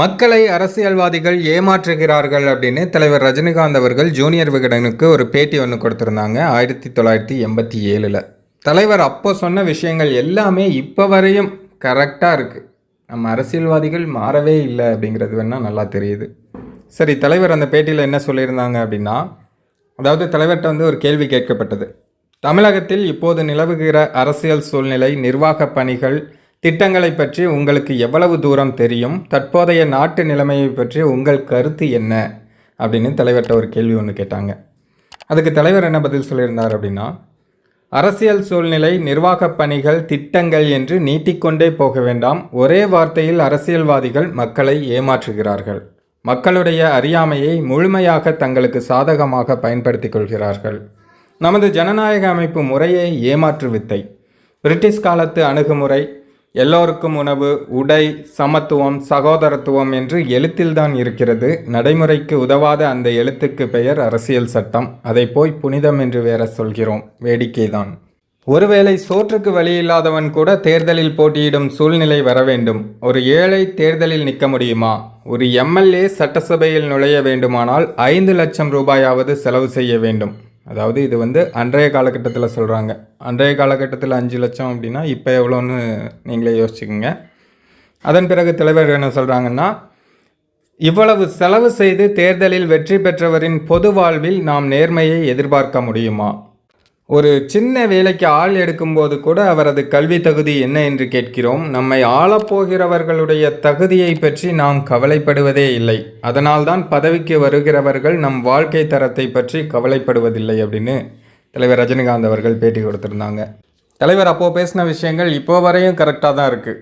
மக்களை அரசியல்வாதிகள் ஏமாற்றுகிறார்கள் அப்படின்னு தலைவர் ரஜினிகாந்த் அவர்கள் ஜூனியர் விகடனுக்கு ஒரு பேட்டி ஒன்று கொடுத்துருந்தாங்க ஆயிரத்தி தொள்ளாயிரத்தி எண்பத்தி ஏழில். தலைவர் அப்போ சொன்ன விஷயங்கள் எல்லாமே இப்போ வரையும் கரெக்டாக இருக்குது நம்ம அரசியல்வாதிகள் மாறவே இல்லை அப்படிங்கிறது வேணால் நல்லா தெரியுது. சரி தலைவர் அந்த பேட்டியில் என்ன சொல்லியிருந்தாங்க அப்படின்னா அதாவது தலைவர்கிட்ட வந்து ஒரு கேள்வி கேட்கப்பட்டது. தமிழகத்தில் இப்போது நிலவுகிற அரசியல் சூழ்நிலை நிர்வாக பணிகள் திட்டங்களை பற்றி உங்களுக்கு எவ்வளவு தூரம் தெரியும்? தற்போதைய நாட்டு நிலைமையை பற்றி உங்கள் கருத்து என்ன? அப்படின்னு தலைவர்கிட்ட ஒரு கேள்வி ஒன்று கேட்டாங்க. அதுக்கு தலைவர் என்ன பதில் சொல்லியிருந்தார் அப்படின்னா அரசியல் சூழ்நிலை நிர்வாகப் பணிகள் திட்டங்கள் என்று நீட்டிக்கொண்டே போக வேண்டாம். ஒரே வார்த்தையில் அரசியல்வாதிகள் மக்களை ஏமாற்றுகிறார்கள். மக்களுடைய அறியாமையை முழுமையாக தங்களுக்கு சாதகமாக பயன்படுத்திக் கொள்கிறார்கள். நமது ஜனநாயக அமைப்பு முறையே ஏமாற்று வித்தை. பிரிட்டிஷ் காலத்து அணுகுமுறை எல்லோருக்கும் உணவு உடை சமத்துவம் சகோதரத்துவம் என்று எழுத்தில்தான் இருக்கிறது. நடைமுறைக்கு உதவாத அந்த எழுத்துக்கு பெயர் அரசியல் சட்டம். அதை போய் புனிதம் என்று வேற சொல்கிறோம். வேடிக்கைதான். ஒருவேளை சோற்றுக்கு வழியில்லாதவன் கூட தேர்தலில் போட்டியிடும் சூழ்நிலை வர வேண்டும். ஒரு ஏழை தேர்தலில் நிற்க முடியுமா? ஒரு எம்எல்ஏ சட்டசபையில் நுழைய வேண்டுமானால் ஐந்து லட்சம் ரூபாயாவது செலவு செய்ய வேண்டும். அதாவது இது வந்து அன்றைய காலகட்டத்தில் சொல்கிறாங்க அன்றைய காலகட்டத்தில் அஞ்சு லட்சம் அப்படின்னா இப்போ எவ்வளோன்னு நீங்களே யோசிச்சுக்கோங்க. அதன் பிறகு தலைவர் என்ன சொல்கிறாங்கன்னா இவ்வளவு செலவு செய்து தேர்தலில் வெற்றி பெற்றவரின் பொது வாழ்வில் நாம் நேர்மையை எதிர்பார்க்க முடியுமா? ஒரு சின்ன வேலைக்கு ஆள் எடுக்கும்போது கூட அவரது கல்வி தகுதி என்ன என்று கேட்கிறோம். நம்மை ஆளப்போகிறவர்களுடைய தகுதியை பற்றி நாம் கவலைப்படுவதே இல்லை. அதனால்தான் பதவிக்கு வருகிறவர்கள் நம் வாழ்க்கை தரத்தை பற்றி கவலைப்படுவதில்லை அப்படின்னு தலைவர் ரஜினிகாந்த் அவர்கள் பேட்டி கொடுத்துருந்தாங்க. தலைவர் அப்போது பேசின விஷயங்கள் இப்போ வரையும் கரெக்டாக தான் இருக்குது